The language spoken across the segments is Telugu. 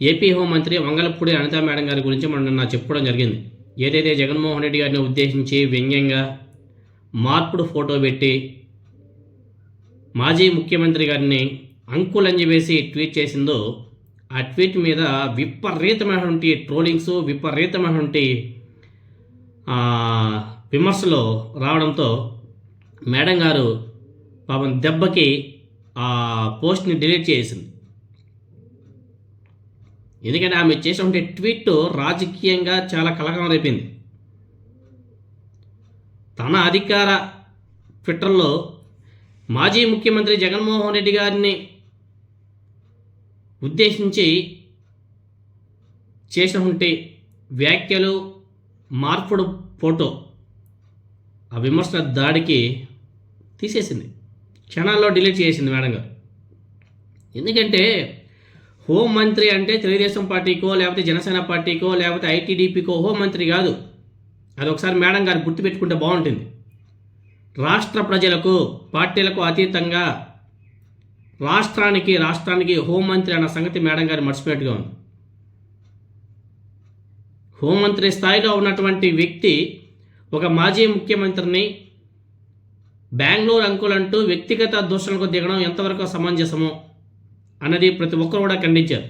ఏపీ హోంమంత్రి వంగలపూడి అనితా మేడం గారి గురించి మనం నిన్న చెప్పుకోవడం జరిగింది. ఏదైతే జగన్మోహన్ రెడ్డి గారిని ఉద్దేశించి వ్యంగ్యంగా మార్పుడు ఫోటో పెట్టి మాజీ ముఖ్యమంత్రి గారిని అంకులంజి వేసి ట్వీట్ చేసిందో ఆ ట్వీట్ మీద విపరీతమైనటువంటి ట్రోలింగ్స్ విపరీతమైనటువంటి విమర్శలు రావడంతో మేడం గారు పాపం దెబ్బకి ఆ పోస్ట్ని డిలీట్ చేసింది. ఎందుకంటే ఆమె చేసినటువంటి ట్వీట్ రాజకీయంగా చాలా కలకలం రేపింది. తన అధికార ట్విట్టర్లో మాజీ ముఖ్యమంత్రి జగన్మోహన్ రెడ్డి గారిని ఉద్దేశించి చేసినటువంటి వ్యాఖ్యలు మార్పుడు ఫోటో ఆ విమర్శల దాడికి తీసేసింది. క్షణాల్లో డిలీట్ చేసింది మేడం గారు. ఎందుకంటే హోం మంత్రి అంటే తెలుగుదేశం పార్టీకో లేకపోతే జనసేన పార్టీకో లేకపోతే ఐటీడీపీకో హోం మంత్రి కాదు. అది ఒకసారి మేడం గారు గుర్తుపెట్టుకుంటే బాగుంటుంది. రాష్ట్ర ప్రజలకు పార్టీలకు అతీతంగా రాష్ట్రానికి రాష్ట్రానికి హోంమంత్రి అన్న సంగతి మేడం గారు మర్చిపోయినట్టుగా ఉంది. హోంమంత్రి స్థాయిలో ఉన్నటువంటి వ్యక్తి ఒక మాజీ ముఖ్యమంత్రిని బెంగళూరు అంకులంటూ వ్యక్తిగత దూషణలకు దిగడం ఎంతవరకు సమంజసమో అన్నది ప్రతి ఒక్కరు కూడా ఖండించారు.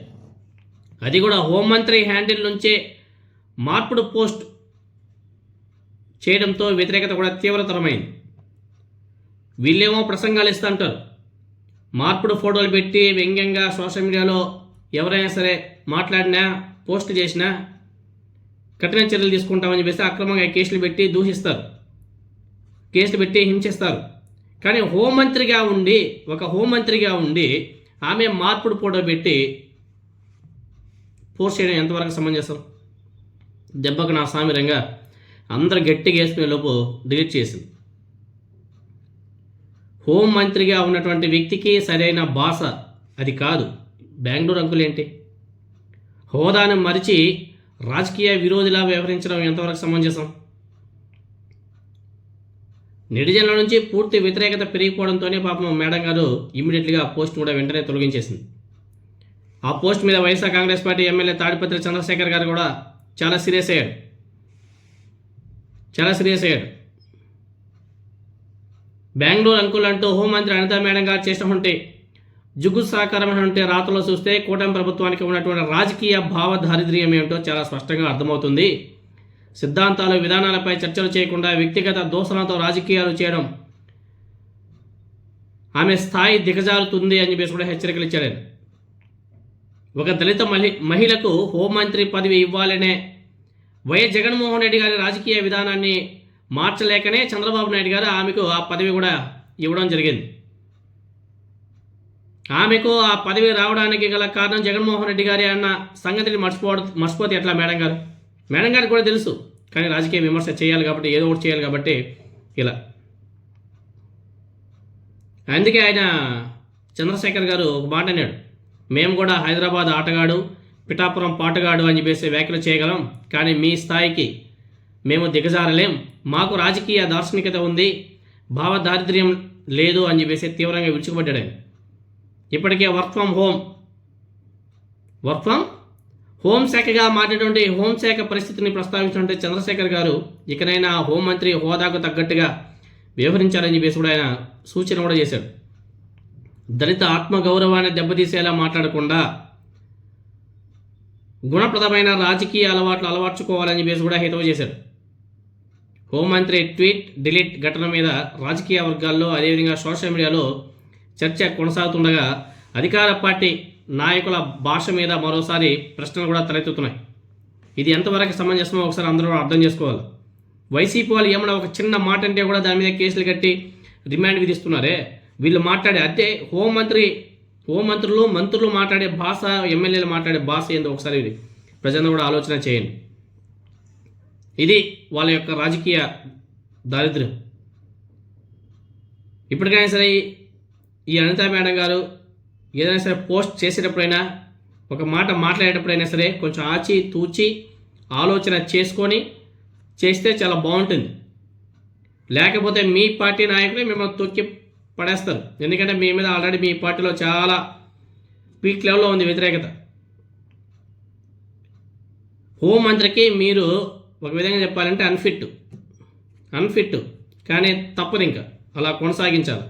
అది కూడా హోంమంత్రి హ్యాండిల్ నుంచే మార్పుడు పోస్ట్ చేయడంతో వ్యతిరేకత కూడా తీవ్రతరమైంది. వీళ్ళేమో ప్రసంగాలు ఇస్తుంటారు మార్పుడు ఫోటోలు పెట్టి వ్యంగ్యంగా సోషల్ మీడియాలో ఎవరైనా సరే మాట్లాడినా పోస్ట్ చేసినా కఠిన చర్యలు తీసుకుంటామని చెప్పేసి అక్రమంగా కేసులు పెట్టి దూషిస్తారు. కేసులు పెట్టి హింసిస్తారు. కానీ హోంమంత్రిగా ఉండి ఒక హోంమంత్రిగా ఉండి ఆమె మార్పుడు ఫోటో పెట్టి పోస్ట్ చేయడం ఎంతవరకు సమంజసం? దెబ్బకు నా సామిరంగా అందరు గట్టిగా వేసుకునే లోపు డిలీట్ చేసింది. హోం మంత్రిగా ఉన్నటువంటి వ్యక్తికి సరైన భాష అది కాదు. బెంగళూరు అంకులేంటి హోదాను మరిచి రాజకీయ విరోధిలా వ్యవహరించడం ఎంతవరకు సమంజసం? నెటిజన్ల నుంచి పూర్తి వ్యతిరేకత పెరిగిపోవడంతోనే పాపం మేడం గారు ఇమ్మీడియట్గా పోస్ట్ కూడా వెంటనే తొలగించేసింది. ఆ పోస్ట్ మీద వైఎస్ఆర్ కాంగ్రెస్ పార్టీ ఎమ్మెల్యే తాడిపత్రి చంద్రశేఖర్ గారు కూడా చాలా సీరియస్ అయ్యాడు చాలా సీరియస్ అయ్యాడు బెంగళూరు అంకుల్ అంటూ హోంమంత్రి అనితా మేడం గారు చేసినటువంటి జుగుత్సాకరమైనటువంటి రాతలో చూస్తే కూటమి ప్రభుత్వానికి ఉన్నటువంటి రాజకీయ భావ దారిద్ర్యం ఏమిటో చాలా స్పష్టంగా అర్థమవుతుంది. సిద్ధాంతాలు విధానాలపై చర్చలు చేయకుండా వ్యక్తిగత దూషణలతో రాజకీయాలు చేయడం ఆమె స్థాయి దిగజారుతుంది అని చెప్పేసి కూడా హెచ్చరికలు ఇచ్చాడు ఒక దళిత మహి మహిళకు హోంమంత్రి పదవి ఇవ్వాలనే వైఎస్ జగన్మోహన్ రెడ్డి గారి రాజకీయ విధానాన్ని మార్చలేకనే చంద్రబాబు నాయుడు గారు ఆమెకు ఆ పదవి కూడా ఇవ్వడం జరిగింది. ఆమెకు ఆ పదవి రావడానికి గల కారణం జగన్మోహన్ రెడ్డి గారి అన్న సంగతిని మర్చిపోవడం మర్చిపోతే ఎట్లా మేడం గారు? మేడం గారికి కూడా తెలుసు. కానీ రాజకీయ విమర్శ చేయాలి కాబట్టి ఏదో ఒకటి చేయాలి కాబట్టి ఇలా. అందుకే ఆయన చంద్రశేఖర్ గారు ఒక మాట అన్నాడు. మేము కూడా హైదరాబాద్ ఆటగాడు పిఠాపురం పాటగాడు అని చెప్పేసి వ్యాఖ్యలు చేయగలం. కానీ మీ స్థాయికి మేము దిగజారలేం. మాకు రాజకీయ దార్శనికత ఉంది. భావ దారిద్ర్యం లేదు అని చెప్పేసి తీవ్రంగా విరుచుకుపడ్డాడు ఆయన. ఇప్పటికే work from home. Work from హోంశాఖగా మారినటువంటి హోంశాఖ పరిస్థితిని ప్రస్తావించినటువంటి చంద్రశేఖర్ గారు ఇకనైనా హోంమంత్రి హోదాకు తగ్గట్టుగా వ్యవహరించాలని చెప్పేసి కూడా ఆయన సూచన కూడా చేశాడు దళిత ఆత్మగౌరవాన్ని దెబ్బతీసేలా మాట్లాడకుండా గుణప్రదమైన రాజకీయ అలవాట్లు అలవర్చుకోవాలని చెప్పేసి కూడా హితవు చేశాడు హోంమంత్రి ట్వీట్ డిలీట్ ఘటన మీద రాజకీయ వర్గాల్లో అదేవిధంగా సోషల్ మీడియాలో చర్చ కొనసాగుతుండగా అధికార పార్టీ నాయకుల భాష మీద మరోసారి ప్రశ్నలు కూడా తలెత్తుతున్నాయి. ఇది ఎంతవరకు సమంజసమో ఒకసారి అందరూ అర్థం చేసుకోవాలి. వైసీపీ వాళ్ళు ఏమైనా ఒక చిన్న మాట అంటే కూడా దాని మీద కేసులు కట్టి రిమాండ్ విధిస్తున్నారే? వీళ్ళు మాట్లాడే అంటే హోంమంత్రి హోంమంత్రులు మంత్రులు మాట్లాడే భాష ఎమ్మెల్యేలు మాట్లాడే భాష ఏందో ఒకసారి ప్రజలను కూడా ఆలోచన చేయండి. ఇది వాళ్ళ యొక్క రాజకీయ దారిద్ర్యం. ఇప్పటికైనా సరే ఈ- ఈ అనితా మేడం గారు ఏదైనా సరే పోస్ట్ చేసేటప్పుడైనా ఒక మాట మాట్లాడేటప్పుడైనా సరే కొంచెం ఆచి తూచి ఆలోచన చేసుకొని చేస్తే చాలా బాగుంటుంది. లేకపోతే మీ పార్టీ నాయకులే మిమ్మల్ని తొక్కి పడేస్తారు. ఎందుకంటే మీ మీద ఆల్రెడీ మీ పార్టీలో చాలా పీక్ లెవెల్లో ఉంది వ్యతిరేకత. హోంమంత్రికి మీరు ఒక విధంగా చెప్పాలంటే అన్ఫిట్. అన్ఫిట్. కానీ తప్పదు ఇంకా. అలా కొనసాగించాలి.